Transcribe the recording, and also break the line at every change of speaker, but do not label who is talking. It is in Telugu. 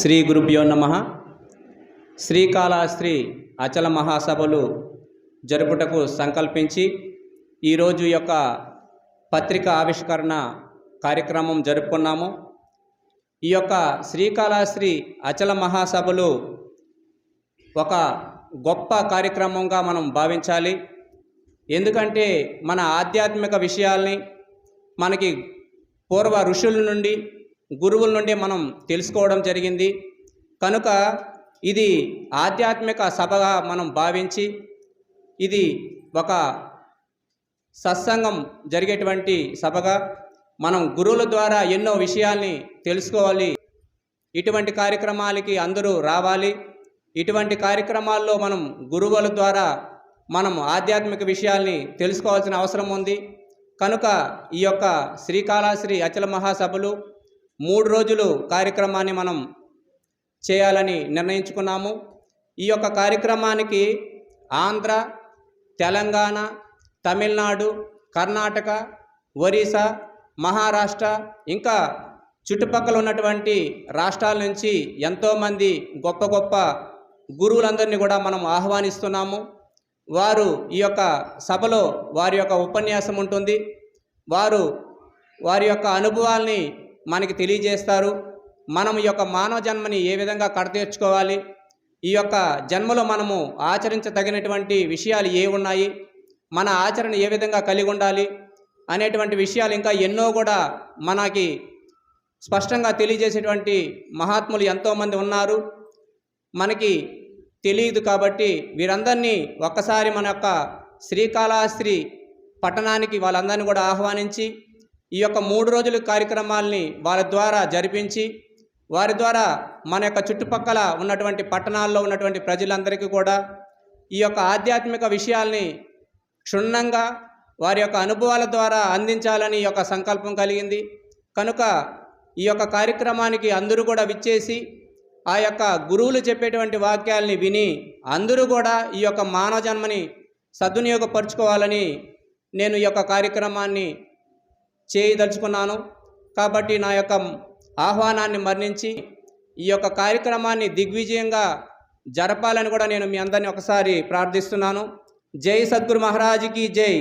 శ్రీ గురుభ్యో నమ. శ్రీకాళహస్త్రి అచల మహాసభలు జరుపుటకు సంకల్పించి ఈరోజు యొక్క పత్రిక ఆవిష్కరణ కార్యక్రమం జరుపుకున్నాము. ఈ యొక్క శ్రీకాళహస్త్రి అచల మహాసభలు ఒక గొప్ప కార్యక్రమంగా మనం భావించాలి. ఎందుకంటే మన ఆధ్యాత్మిక విషయాల్ని మనకి పూర్వ ఋషుల నుండి గురువుల నుండి మనం తెలుసుకోవడం జరిగింది. కనుక ఇది ఆధ్యాత్మిక సభగా మనం భావించి ఇది ఒక సత్సంగం జరిగేటువంటి సభగా మనం గురువుల ద్వారా ఎన్నో విషయాల్ని తెలుసుకోవాలి. ఇటువంటి కార్యక్రమాలకి అందరూ రావాలి. ఇటువంటి కార్యక్రమాల్లో మనం గురువుల ద్వారా మనం ఆధ్యాత్మిక విషయాల్ని తెలుసుకోవాల్సిన అవసరం ఉంది. కనుక ఈ యొక్క శ్రీకాళాశ్రీ అచల మహాసభలు మూడు రోజులు కార్యక్రమాన్ని మనం చేయాలని నిర్ణయించుకున్నాము. ఈ యొక్క కార్యక్రమానికి ఆంధ్ర తెలంగాణ తమిళనాడు కర్ణాటక ఒరిస్సా మహారాష్ట్ర ఇంకా చుట్టుపక్కల ఉన్నటువంటి రాష్ట్రాల నుంచి ఎంతోమంది గొప్ప గొప్ప గురువులందరినీ కూడా మనం ఆహ్వానిస్తున్నాము. వారు ఈ యొక్క సభలో వారి యొక్క ఉపన్యాసం ఉంటుంది. వారు వారి యొక్క అనుభవాల్ని మనకి తెలియజేస్తారు. మనం ఈ యొక్క మానవ జన్మని ఏ విధంగా కడతీర్చుకోవాలి? ఈ యొక్క జన్మలో మనము ఆచరించదగినటువంటి విషయాలు ఏ ఉన్నాయి? మన ఆచరణ ఏ విధంగా కలిగి ఉండాలి? అనేటువంటి విషయాలు ఇంకా ఎన్నో కూడా మనకి స్పష్టంగా తెలియజేసేటువంటి మహాత్ములు ఎంతోమంది ఉన్నారు. మనకి తెలియదు కాబట్టి వీరందరినీ ఒక్కసారి మన యొక్క శ్రీకాళహస్త్రి పట్టణానికి వాళ్ళందరినీ కూడా ఆహ్వానించి ఈ యొక్క మూడు రోజుల కార్యక్రమాల్ని వారి ద్వారా జరిపించి వారి ద్వారా మన యొక్క చుట్టుపక్కల ఉన్నటువంటి పట్టణాల్లో ఉన్నటువంటి ప్రజలందరికీ కూడా ఈ యొక్క ఆధ్యాత్మిక విషయాల్ని క్షుణ్ణంగా వారి యొక్క అనుభవాల ద్వారా అందించాలని ఈ యొక్క సంకల్పం కలిగింది. కనుక ఈ యొక్క కార్యక్రమానికి అందరూ కూడా విచ్చేసి ఆ యొక్క గురువులు చెప్పేటువంటి వాక్యాల్ని విని అందరూ కూడా ఈ యొక్క మానవ జన్మని సద్వినియోగపరుచుకోవాలని నేను ఈ యొక్క కార్యక్రమాన్ని చేయదలుచుకున్నాను. కాబట్టి నా యొక్క ఆహ్వానాన్ని మరణించి ఈ యొక్క కార్యక్రమాన్ని దిగ్విజయంగా జరపాలని కూడా నేను మీ అందరిని ఒకసారి ప్రార్థిస్తున్నాను. జై సద్గురు మహారాజ్కి జై.